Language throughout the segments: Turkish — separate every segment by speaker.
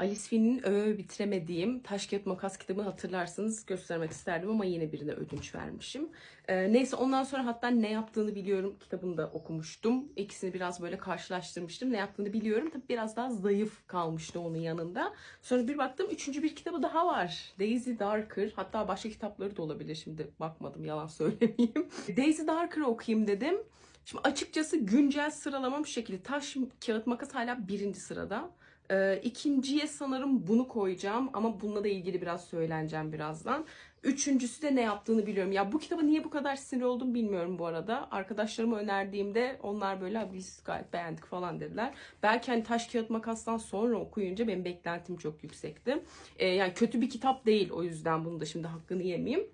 Speaker 1: Alice Finn'in öve bitiremediğim Taş Makas kitabını hatırlarsınız göstermek isterdim ama yine birine ödünç vermişim. Ee, neyse ondan sonra hatta ne yaptığını biliyorum kitabını da okumuştum. İkisini biraz böyle karşılaştırmıştım. Ne yaptığını biliyorum. Tabii biraz daha zayıf kalmıştı onun yanında. Sonra bir baktım üçüncü bir kitabı daha var. Daisy Darker. Hatta başka kitapları da olabilir. Şimdi bakmadım yalan söylemeyeyim. Daisy Darker'ı okuyayım dedim. Şimdi açıkçası güncel sıralamam şu şekilde. Taş, kağıt, makas hala birinci sırada. Ee, ikinciye sanırım bunu koyacağım ama bununla da ilgili biraz söyleneceğim birazdan. Üçüncüsü de ne yaptığını biliyorum. Ya bu kitaba niye bu kadar sinir oldum bilmiyorum bu arada. Arkadaşlarıma önerdiğimde onlar böyle "Abi biz gayet beğendik falan dediler. Belki hani taş kağıt makastan sonra okuyunca benim beklentim çok yüksekti. Ee, yani kötü bir kitap değil o yüzden bunu da şimdi hakkını yemeyeyim.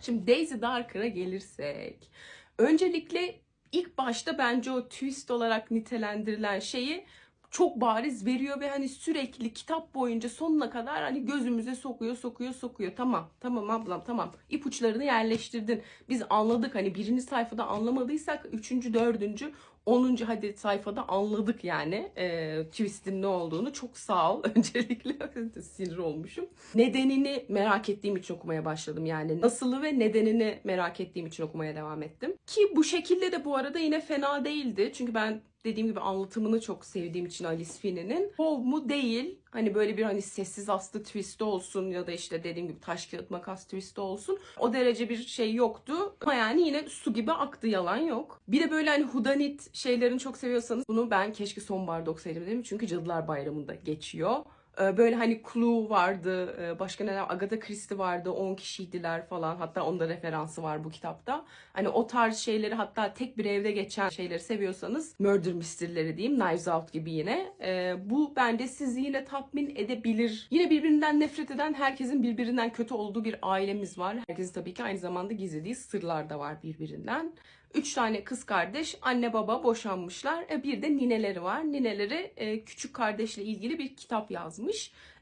Speaker 1: Şimdi Daisy Darker'a gelirsek. Öncelikle ilk başta bence o twist olarak nitelendirilen şeyi çok bariz veriyor ve hani sürekli kitap boyunca sonuna kadar hani gözümüze sokuyor sokuyor sokuyor. Tamam tamam ablam tamam ipuçlarını yerleştirdin. Biz anladık hani birinci sayfada anlamadıysak üçüncü dördüncü 10. hadi sayfada anladık yani e, twist'in ne olduğunu. Çok sağ ol öncelikle. Sinir olmuşum. Nedenini merak ettiğim için okumaya başladım yani. Nasılı ve nedenini merak ettiğim için okumaya devam ettim. Ki bu şekilde de bu arada yine fena değildi. Çünkü ben dediğim gibi anlatımını çok sevdiğim için Alice Finn'in. Hov mu değil. Hani böyle bir hani sessiz aslı twist olsun ya da işte dediğim gibi taş kağıt makas twist olsun. O derece bir şey yoktu. Ama yani yine su gibi aktı yalan yok. Bir de böyle hani hudanit şeylerini çok seviyorsanız bunu ben keşke sonbaharda okusaydım dedim. Çünkü Cadılar Bayramı'nda geçiyor. Ee, Böyle hani Clue vardı, e, başka neler, Agatha Christie vardı, 10 kişiydiler falan. Hatta onda referansı var bu kitapta. Hani o tarz şeyleri hatta tek bir evde geçen şeyleri seviyorsanız murder mystery'leri diyeyim, Knives Out gibi yine. Ee, bu bence sizi yine tatmin edebilir. Yine birbirinden nefret eden, herkesin birbirinden kötü olduğu bir ailemiz var. Herkesin tabii ki aynı zamanda gizlediği sırlar da var birbirinden. Üç tane kız kardeş, anne baba boşanmışlar. E, Bir de nineleri var. Nineleri e, küçük kardeşle ilgili bir kitap yazmış.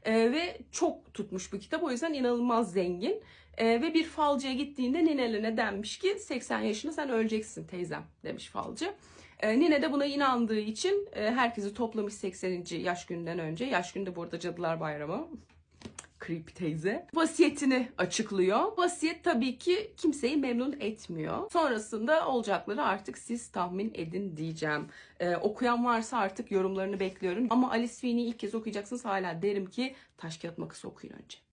Speaker 1: E, ve çok tutmuş bu kitap. O yüzden inanılmaz zengin. E, ve bir falcıya gittiğinde ninelerine denmiş ki 80 yaşında sen öleceksin teyzem demiş falcı. E, Nine de buna inandığı için e, herkesi toplamış 80. yaş gününden önce. Yaş günde burada Cadılar Bayramı. Creepy teyze. Vasiyetini açıklıyor. Vasiyet tabii ki kimseyi memnun etmiyor. Sonrasında olacakları artık siz tahmin edin diyeceğim. Ee, okuyan varsa artık yorumlarını bekliyorum. Ama Alice Finney'i ilk kez okuyacaksınız hala derim ki taş kağıt makas okuyun önce.